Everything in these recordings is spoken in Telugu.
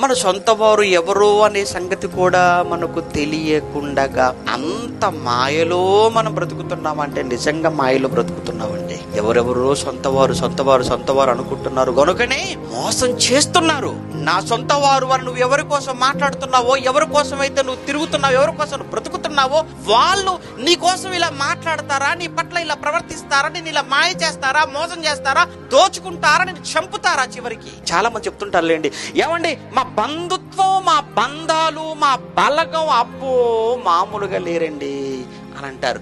మన సొంత వారు ఎవరు అనే సంగతి కూడా మనకు తెలియకుండగా అంత మాయలో మనం బ్రతుకుతున్నామంటే నిజంగా మాయలో బ్రతుకుతున్నామండి ఎవరెవరో సొంత వారు సొంత వారు సొంత వారు అనుకుంటున్నారు. గనుకనే మోసం చేస్తున్నారు. నా సొంత వారు వారు నువ్వు ఎవరి కోసం మాట్లాడుతున్నావో ఎవరి కోసం అయితే నువ్వు తిరుగుతున్నావు ఎవరి కోసం బ్రతుకు ఉన్నావో వాళ్ళు నీ కోసం ఇలా మాట్లాడతారా నీ పట్ల ఇలా ప్రవర్తిస్తారా నేను ఇలా మాయ చేస్తారా మోసం చేస్తారా దోచుకుంటారా నేను చంపుతారా చివరికి? చాలా మంది చెప్తుంటారులేండి ఏమండి మా బంధుత్వం మా బంధాలు మా బలగం అబ్బో మామూలుగా లేరండి అని అంటారు.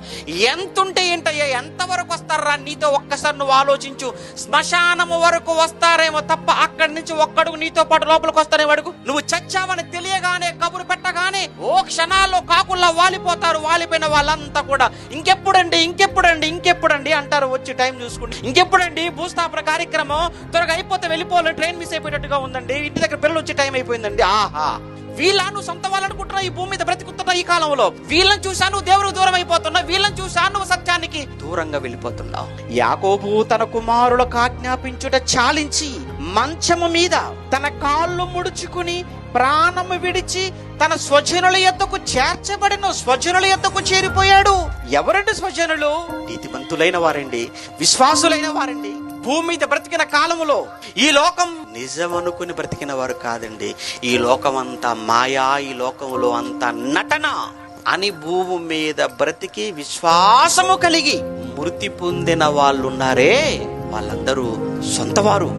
ఎంతుంటే ఏంటయ్యా ఎంతవరకు వస్తారా నీతో ఒక్కసారి నువ్వు ఆలోచించు. శ్మశానము వరకు వస్తారేమో తప్ప అక్కడి నుంచి ఒక్కడుగు నీతో పాటు లోపలికి వస్తారేమో అడుగు? నువ్వు చచ్చావని తెలియగానే కబురు కానీ ఓ క్షణాల్లో కాకుండా వాలిపోతారు వాలిపోయిన వాళ్ళంతా కూడా. ఇంకెప్పుడండి ఇంకెప్పుడండి ఇంకెప్పుడండి అంటారు వచ్చి టైం చూసుకుంటే. ఇంకెప్పుడండి భూస్థాపన కార్యక్రమం త్వరగా అయిపోతే వెళ్ళిపోవాలి ట్రైన్ మిస్ అయిపోయినట్టుగా ఉందండి. ఇంటి దగ్గర పిల్లలు వచ్చే టైం అయిపోయిందండి. ఆహా. వీళ్ళ నువ్వు సొంత వాళ్ళని ఈ భూమి మీద బ్రతుకుతున్నా ఈ కాలంలో. వీళ్ళని చూశాను దేవుడు దేవుడికి దూరం అయిపోతున్నా. వీళ్ళని చూశాను సత్యానికి దూరంగా వెళ్ళిపోతున్నావు యాకోబు తన కుమారులకు ఆజ్ఞాపించుట చాలించి మంచము మీద తన కాళ్ళు ముడుచుకుని ప్రాణము విడిచి తన స్వజనుల యొద్దకు చేర్చబడిన స్వజనుల యొద్దకు చేరిపోయాడు. ఎవరండి స్వజనులు? నీతిమంతులైన వారండి విశ్వాసులైన వారండి. భూమి మీద బ్రతికిన కాలములో ఈ లోకం నిజమనుకుని బ్రతికిన వారు కాదండి. ఈ లోకం అంతా మాయా ఈ లోకములో అంతా నటన అని భూమి మీద బ్రతికి విశ్వాసము కలిగి మృతి పొందిన వాళ్ళున్నారే. వాళ్ళందరూ సొంతవారు.